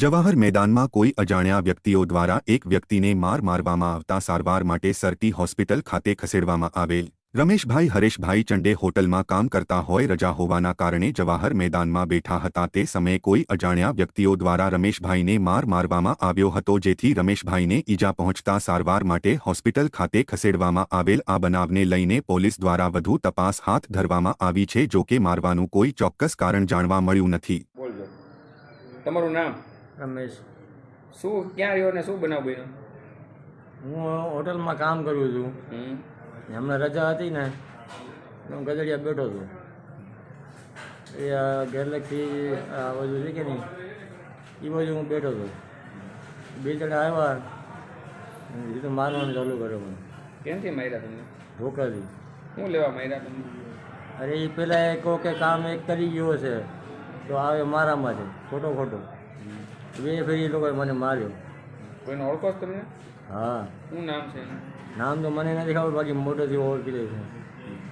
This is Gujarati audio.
જવાહર મેદાનમાં કોઈ અજાણ્યા વ્યક્તિઓ દ્વારા એક વ્યક્તિને માર મારવામાં આવતા સારવાર માટે સરટી હોસ્પિટલ ખાતે ખસેડવામાં આવેલ. રમેશભાઈ, હરેશભાઈ ચંડે હોટલમાં કામ કરતા હોય રજા હોવાના કારણે જવાહર મેદાનમાં બેઠા હતા. તે સમયે કોઈ અજાણ્યા વ્યક્તિઓ દ્વારા રમેશભાઈને માર મારવામાં આવ્યો હતો, જેથી રમેશભાઈને ઈજા પહોંચતા સારવાર માટે હોસ્પિટલ ખાતે ખસેડવામાં આવેલ. આ બનાવને લઈને પોલીસ દ્વારા વધુ તપાસ હાથ ધરવામાં આવી છે જો કે મારવાનું કોઈ ચોક્કસ કારણ જાણવા મળ્યું નથી. તમારું નામ? રમેશ શું ક્યાં રહ્યો ને શું બનાવ બન્યો? હું હોટલમાં કામ કરું છું. હમણાં રજા હતી ને હું ગજડિયા બેઠો હતો એ આ ગેલેક્સી આ બધું છે કે નહીં એ બાજુ હું બેઠો હતો બે જણા આવ્યા એ તો મારવાનું ચાલુ કર્યો મને. કેમથી માર્યા તમને? ધોકાથી. શું લેવા માર્યા તમને? અરે એ પહેલાં એ કહો કે કામ એક કરી ગયો છે તો આવે મારામાં છે ખોટો ખોટો. બે ફેરી એ લોકોએ મને માર્યો. કોઈને ઓળખો તમે હા. શું નામ છે નામ તો મને નથી ખબર બાકી મોટેથી ઓળખી લઈશ હું.